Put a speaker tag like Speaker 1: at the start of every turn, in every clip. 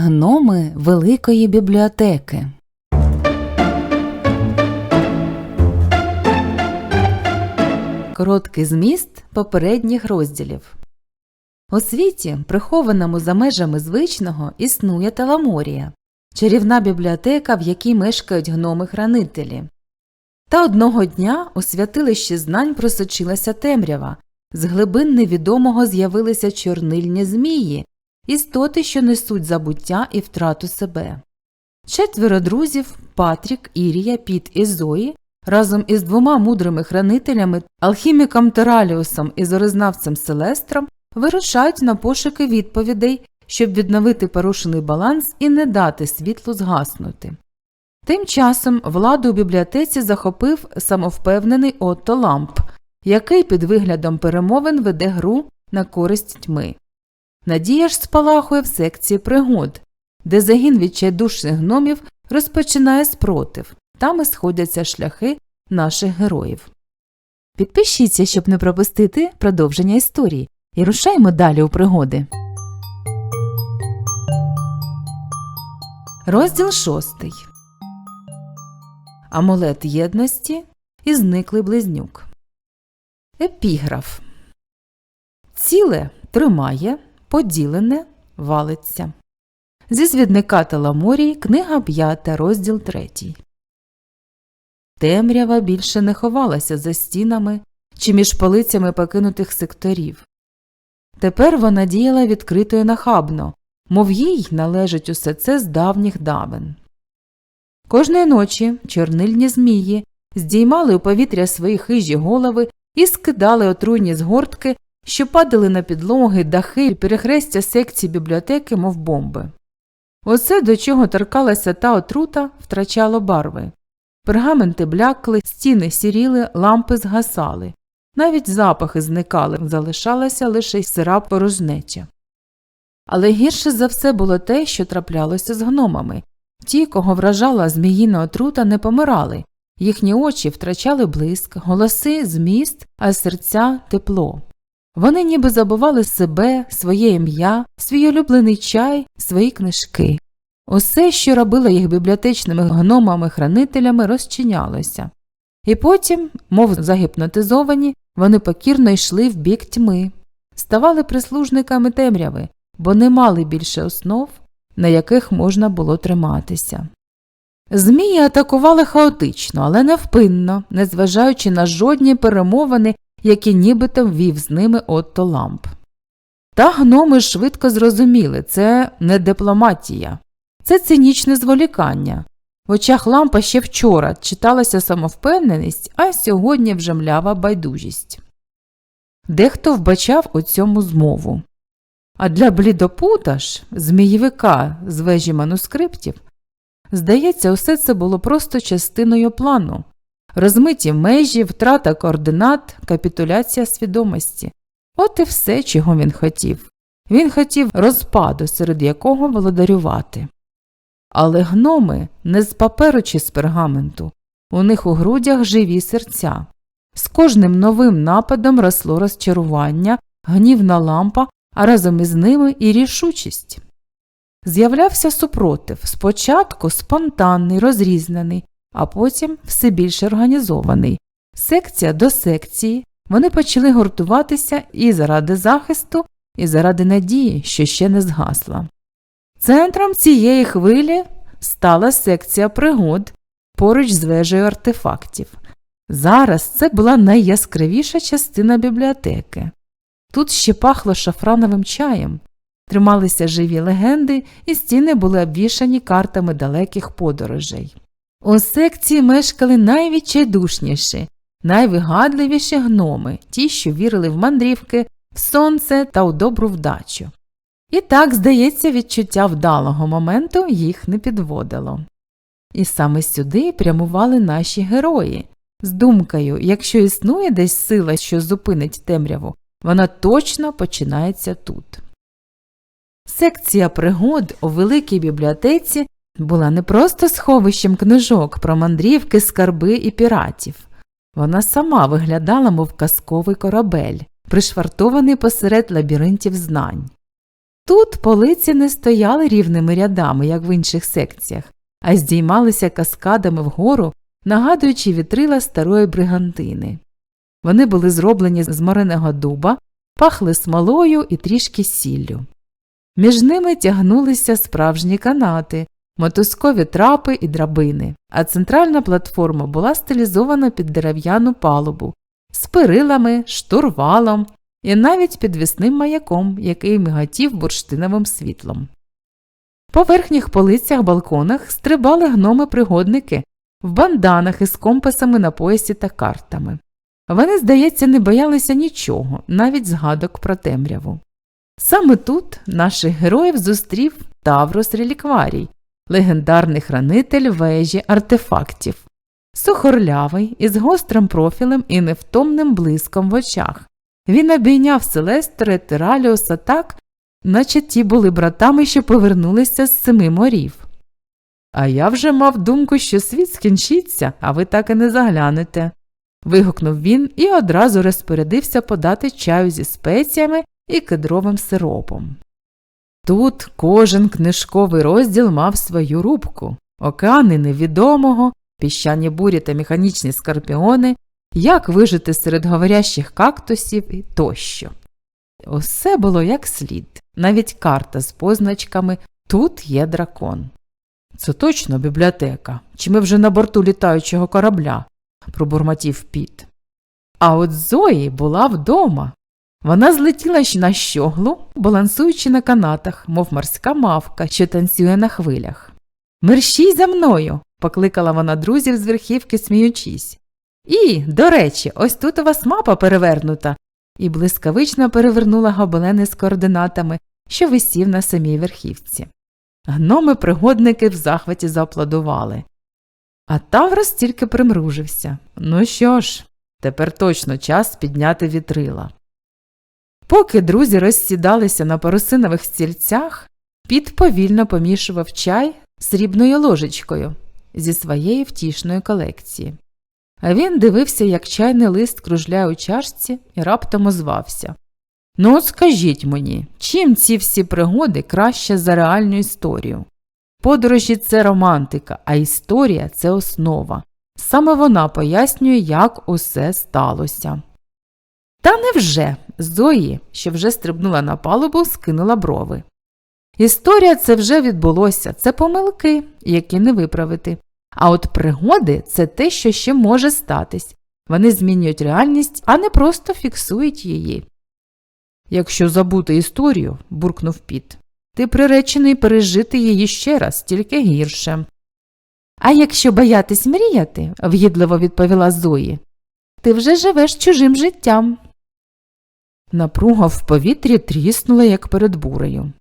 Speaker 1: Гноми Великої бібліотеки. Короткий зміст попередніх розділів. У світі, прихованому за межами звичного, існує Таламорія – чарівна бібліотека, в якій мешкають гноми-хранителі. Та одного дня у святилищі знань просочилася темрява, з глибин невідомого з'явилися чорнильні змії, істоти, що несуть забуття і втрату себе. Четверо друзів Патрік, Ірія, Піт і Зої разом із двома мудрими хранителями, алхіміком Тераліусом і зорознавцем Селестром вирушають на пошуки відповідей, щоб відновити порушений баланс і не дати світлу згаснути. Тим часом владу у бібліотеці захопив самовпевнений Отто Ламп, який під виглядом перемовин веде гру на користь тьми. Надія ж спалахує в секції пригод, де загін відчайдушних гномів розпочинає спротив, там і сходяться шляхи наших героїв. Підпишіться, щоб не пропустити продовження історії, і рушаємо далі у пригоди. Розділ шостий Амулет єдності і зниклий близнюк. Епіграф Ціле тримає, поділене валиться. Зі звідника Таламорії, книга 5, розділ 3. Темрява більше не ховалася за стінами чи між полицями покинутих секторів. Тепер вона діяла відкрито і нахабно, мов їй належить усе це з давніх давен. Кожної ночі чорнильні змії здіймали у повітря свої хижі голови і скидали отруйні згортки, що падали на підлоги, дахи і перехрестя секцій бібліотеки, мов бомби. Усе, до чого торкалася та отрута, втрачало барви. Пергаменти блякли, стіни сіріли, лампи згасали. Навіть запахи зникали, залишалася лише сира порожнеча. Але гірше за все було те, що траплялося з гномами. Ті, кого вражала зміїна отрута, не помирали, їхні очі втрачали блиск, голоси зміст, а серця тепло. Вони ніби забували себе, своє ім'я, свій улюблений чай, свої книжки. Усе, що робило їх бібліотечними гномами-хранителями, розчинялося. І потім, мов загіпнотизовані, вони покірно йшли в бік тьми, ставали прислужниками темряви, бо не мали більше основ, на яких можна було триматися. Змії атакували хаотично, але невпинно, незважаючи на жодні перемовини, які нібито ввів з ними Отто Ламп. Та гноми швидко зрозуміли це не дипломатія, це цинічне зволікання. В очах лампа ще вчора читалася самовпевненість, а сьогодні вже млява байдужість. Дехто вбачав у цьому змову. А для блідопута ж, змієвика з вежі манускриптів, здається, усе це було просто частиною плану розмиті межі, втрата координат, капітуляція свідомості. От і все, чого він хотів. Він хотів розпаду, серед якого володарювати. Але гноми не з паперу чи з пергаменту, у них у грудях живі серця. З кожним новим нападом росло розчарування, гнівна лампа, а разом із ними і рішучість. З'являвся супротив, спочатку спонтанний, розрізнений, а потім все більш організований. Секція до секції вони почали гуртуватися і заради захисту, і заради надії, що ще не згасла. Центром цієї хвилі стала секція пригод поруч з вежею артефактів. Зараз це була найяскравіша частина бібліотеки. Тут ще пахло шафрановим чаєм, трималися живі легенди, і стіни були обвішані картами далеких подорожей. У секції мешкали найвідчайдушніші, найвигадливіші гноми, ті, що вірили в мандрівки, в сонце та у добру вдачу. І так, здається, відчуття вдалого моменту їх не підводило. І саме сюди прямували наші герої, з думкою, якщо існує десь сила, що зупинить темряву, вона точно починається тут. Секція пригод у великій бібліотеці була не просто сховищем книжок про мандрівки, скарби і піратів. Вона сама виглядала, мов казковий корабель, пришвартований посеред лабіринтів знань. Тут полиці не стояли рівними рядами, як в інших секціях, а здіймалися каскадами вгору, нагадуючи вітрила старої бригантини. Вони були зроблені з мореного дуба, пахли смолою і трішки сіллю. Між ними тягнулися справжні канати, мотузкові трапи і драбини, а центральна платформа була стилізована під дерев'яну палубу з перилами, штурвалом і навіть підвісним маяком, який мигатів бурштиновим світлом. По верхніх полицях балконах стрибали гноми-пригодники в банданах із компасами на поясі та картами. Вони, здається, не боялися нічого, навіть згадок про темряву. Саме тут наших героїв зустрів Таврос Релікварій, легендарний хранитель вежі артефактів, сухорлявий, із гострим профілем і невтомним блиском в очах. Він обійняв Селестора і Тираліуса так, наче ті були братами, що повернулися з семи морів. А я вже мав думку, що світ скінчиться, а ви так і не заглянете. вигукнув він і одразу розпорядився подати чаю зі спеціями і кедровим сиропом. Тут кожен книжковий розділ мав свою рубку, океани невідомого, піщані бурі та механічні скорпіони, як вижити серед говорящих кактусів і тощо. Усе було як слід, навіть карта з позначками Тут є дракон. Це точно бібліотека, чи ми вже на борту літаючого корабля, пробурмотів піт. А от Зої була вдома. Вона злетіла на щоглу, балансуючи на канатах, мов морська мавка, що танцює на хвилях. Мерщій за мною, покликала вона друзів з верхівки, сміючись. І, до речі, ось тут у вас мапа перевернута, і блискавично перевернула гобелени з координатами, що висів на самій верхівці. Гноми пригодники в захваті зааплодували. А Таврос тільки примружився. Ну що ж, тепер точно час підняти вітрила. Поки друзі розсідалися на парусинових стільцях, піт повільно помішував чай срібною ложечкою зі своєї втішної колекції. Він дивився, як чайний лист кружляє у чашці і раптом озвався. Ну, скажіть мені, чим ці всі пригоди краще за реальну історію? Подорожі це романтика, а історія це основа. Саме вона пояснює, як усе сталося. Та невже Зої, що вже стрибнула на палубу, скинула брови. Історія це вже відбулося, це помилки, які не виправити. А от пригоди це те, що ще може статись. Вони змінюють реальність, а не просто фіксують її. Якщо забути історію, буркнув піт, ти приречений пережити її ще раз, тільки гірше. А якщо боятись мріяти, в'їдливо відповіла Зої, ти вже живеш чужим життям. Напруга в повітрі тріснула, як перед бурею.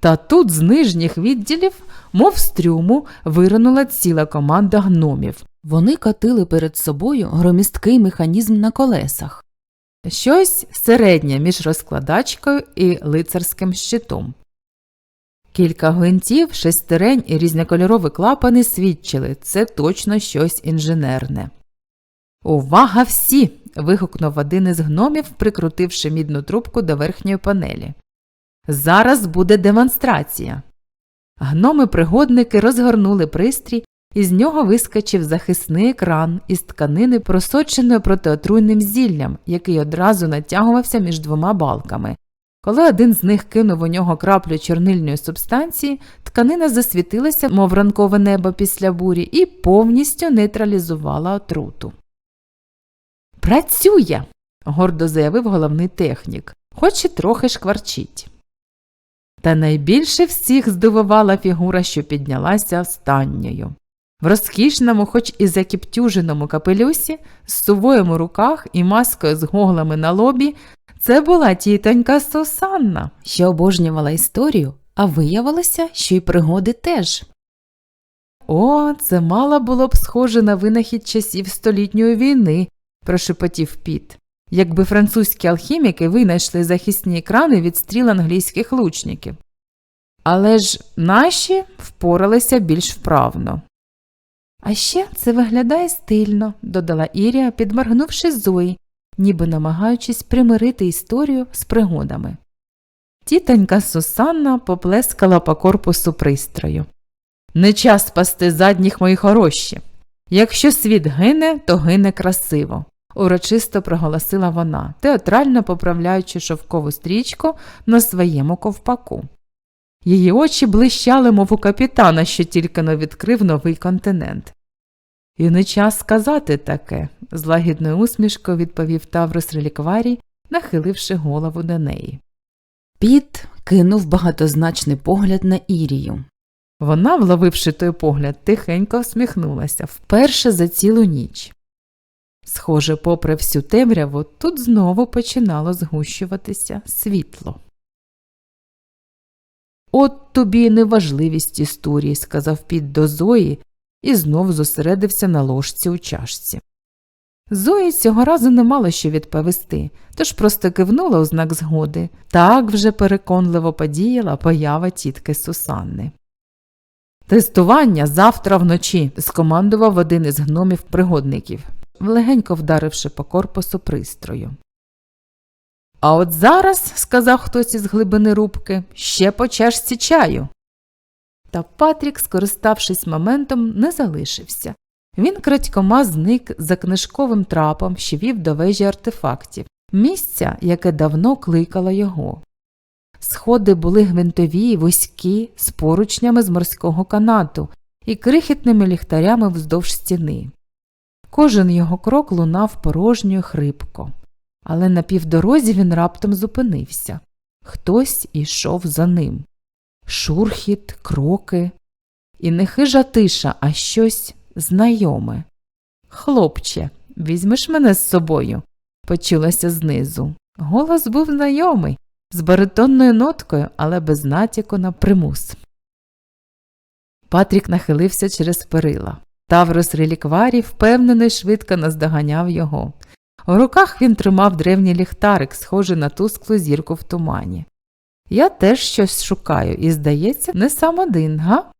Speaker 1: Та тут з нижніх відділів, мов з трюму, виринула ціла команда гномів. Вони катили перед собою громісткий механізм на колесах, щось середнє між розкладачкою і лицарським щитом. Кілька гвинтів, шестерень і різнокольорові клапани свідчили це точно щось інженерне. Увага всі. Вигукнув один із гномів, прикрутивши мідну трубку до верхньої панелі. Зараз буде демонстрація. Гноми-пригодники розгорнули пристрій, і з нього вискочив захисний екран із тканини, просоченої протиотруйним зіллям, який одразу натягувався між двома балками. Коли один з них кинув у нього краплю чорнильної субстанції, тканина засвітилася, мов ранкове небо після бурі, і повністю нейтралізувала отруту. Працює, гордо заявив головний технік, хоч і трохи шкварчить. Та найбільше всіх здивувала фігура, що піднялася останньою. В розкішному, хоч і закіптюженому капелюсі, з сувоєм у руках і маскою з гоглами на лобі, це була тітонька Сусанна, що обожнювала історію, а виявилося, що й пригоди теж. О, це мало було б схоже на винахід часів столітньої війни, прошепотів піт якби французькі алхіміки винайшли захисні екрани від стріл англійських лучників. Але ж наші впоралися більш вправно. А ще це виглядає стильно, додала Ірія, підморгнувши Зої, ніби намагаючись примирити історію з пригодами. Тітонька Сусанна поплескала по корпусу пристрою. Не час спасти задніх мої хороші. Якщо світ гине, то гине красиво, урочисто проголосила вона, театрально поправляючи шовкову стрічку на своєму ковпаку. Її очі блищали, мов у капітана, що тільки но відкрив новий континент. І не час сказати таке, з лагідною усмішкою відповів Таврос релікварій, нахиливши голову до неї. Піт кинув багатозначний погляд на Ірію. Вона, вловивши той погляд, тихенько всміхнулася вперше за цілу ніч. Схоже, попри всю темряву, тут знову починало згущуватися світло. От тобі й неважливість історії, сказав Піт до Зої і знов зосередився на ложці у чашці. Зої цього разу не мало що відповісти, тож просто кивнула у знак згоди. Так вже переконливо подіяла поява тітки Сусанни. Тестування завтра вночі, скомандував один із гномів пригодників, легенько вдаривши по корпусу пристрою. А от зараз, сказав хтось із глибини рубки, ще по чашці чаю. Та Патрік, скориставшись моментом, не залишився. Він крадькома зник за книжковим трапом, що вів до вежі артефактів, місця, яке давно кликало його. Сходи були гвинтові вузькі, з поручнями з морського канату і крихітними ліхтарями вздовж стіни. Кожен його крок лунав порожньо хрипко, але на півдорозі він раптом зупинився. Хтось ішов за ним. Шурхіт, кроки. І не хижа тиша, а щось знайоме. Хлопче, візьмеш мене з собою, почулося знизу. Голос був знайомий, з баритонною ноткою, але без натяку на примус. Патрік нахилився через перила. Таврос релікварій впевнений швидко наздоганяв його. У руках він тримав древній ліхтарик, схожий на тусклу зірку в тумані. Я теж щось шукаю і, здається, не сам один, га?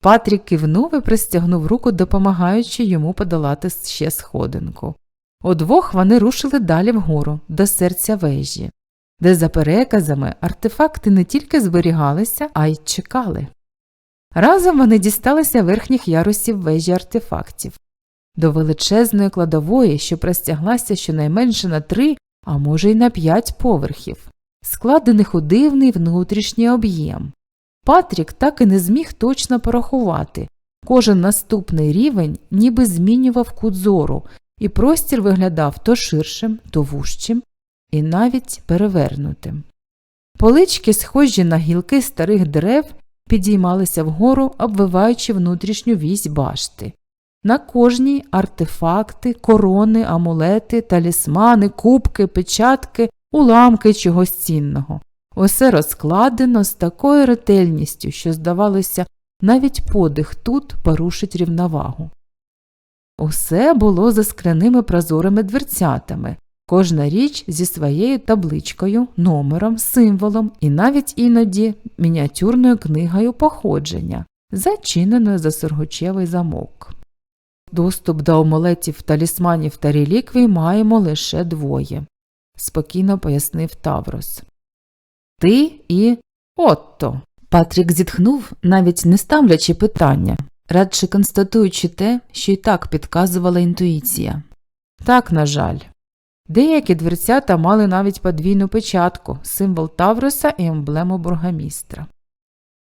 Speaker 1: Патрік кивнув і пристягнув руку, допомагаючи йому подолати ще сходинку. Удвох вони рушили далі вгору, до серця вежі, де, за переказами, артефакти не тільки зберігалися, а й чекали. Разом вони дісталися верхніх ярусів вежі артефактів, до величезної кладової, що простяглася щонайменше на три, а може й на п'ять поверхів, складених у дивний внутрішній об'єм. Патрік так і не зміг точно порахувати. Кожен наступний рівень ніби змінював кут зору, і простір виглядав то ширшим, то вужчим, і навіть перевернутим. Полички, схожі на гілки старих дерев, підіймалися вгору, обвиваючи внутрішню вісь башти. На кожній артефакти, корони, амулети, талісмани, кубки, печатки, уламки чогось цінного. Усе розкладено з такою ретельністю, що, здавалося, навіть подих тут порушить рівновагу. Усе було за скляними прозорими дверцятами, кожна річ зі своєю табличкою, номером, символом і навіть іноді мініатюрною книгою походження, зачиненою за сургучевий замок. Доступ до омолетів, талісманів та реліквій маємо лише двоє, спокійно пояснив Таврос. Ти і Отто. Патрік зітхнув, навіть не ставлячи питання, радше констатуючи те, що й так підказувала інтуїція. Так, на жаль. Деякі дверцята мали навіть подвійну печатку, символ Тавроса і емблему бургомістра.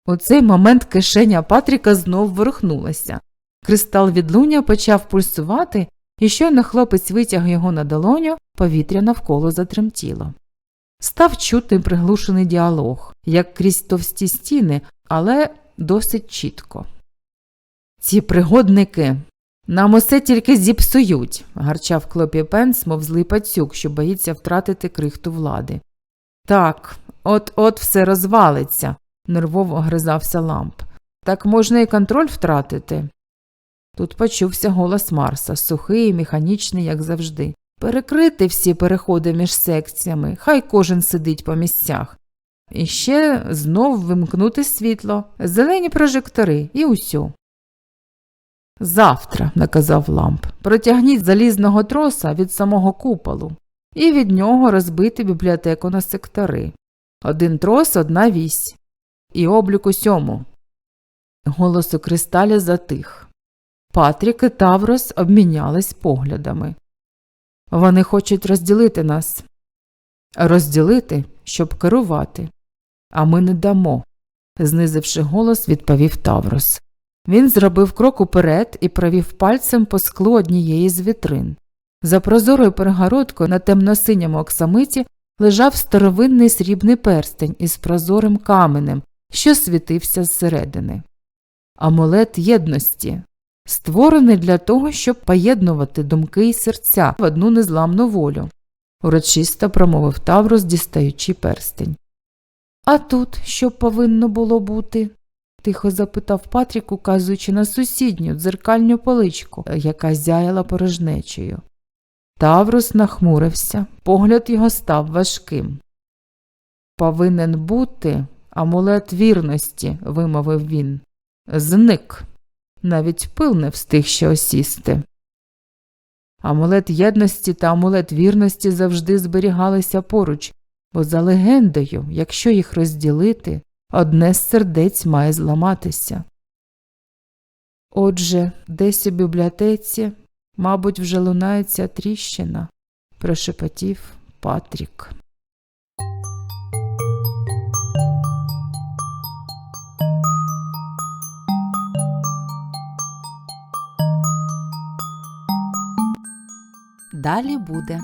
Speaker 1: У цей момент кишеня Патріка знов ворухнулася. Кристал відлуння почав пульсувати, і щойно хлопець витяг його на долоню, повітря навколо затремтіло. Став чути приглушений діалог, як крізь товсті стіни, але досить чітко. Ці пригодники нам усе тільки зіпсують, гарчав Клопі Пенс, мов злий пацюк, що боїться втратити крихту влади. Так, от от все розвалиться, нервово огризався ламп. Так можна і контроль втратити. Тут почувся голос Марса, сухий і механічний, як завжди. Перекрити всі переходи між секціями, хай кожен сидить по місцях. І ще знов вимкнути світло, зелені прожектори і усю. Завтра, наказав ламп, протягніть залізного троса від самого куполу і від нього розбити бібліотеку на сектори. Один трос, одна вісь. І облік усьому. Голос у кристалі затих. Патрік і Таврос обмінялись поглядами. Вони хочуть розділити нас. Розділити, щоб керувати. А ми не дамо, знизивши голос, відповів Таврос. Він зробив крок уперед і провів пальцем по склу однієї з вітрин. За прозорою перегородкою на темно-синьому оксамиті лежав старовинний срібний перстень із прозорим каменем, що світився зсередини. Амулет єдності, створений для того, щоб поєднувати думки і серця в одну незламну волю, урочисто промовив Таврос, дістаючи перстень. А тут що повинно було бути? Тихо запитав Патрік, указуючи на сусідню дзеркальню поличку, яка зяяла порожнечею. Таврус нахмурився, погляд його став важким. Повинен бути амулет вірності, вимовив він. Зник. Навіть пил не встиг ще осісти. Амулет єдності та амулет вірності завжди зберігалися поруч, бо за легендою, якщо їх розділити, одне з сердець має зламатися. Отже, десь у бібліотеці, мабуть, вже лунається тріщина, прошепотів Патрік.
Speaker 2: Далі буде.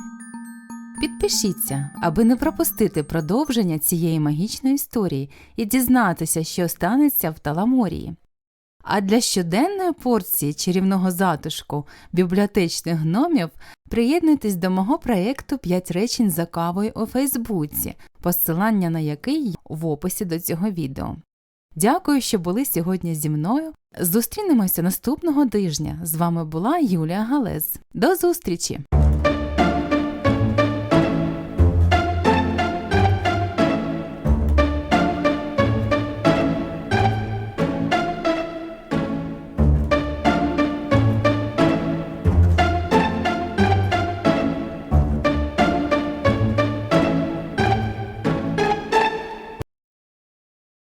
Speaker 2: Підпишіться, аби не пропустити продовження цієї магічної історії і дізнатися, що станеться в Таламорії. А для щоденної порції чарівного затишку бібліотечних гномів приєднуйтесь до мого проєкту «5 речень за кавою у Фейсбуці, посилання на який в описі до цього відео. Дякую, що були сьогодні зі мною. Зустрінемося наступного тижня. З вами була Юлія Галез. До зустрічі!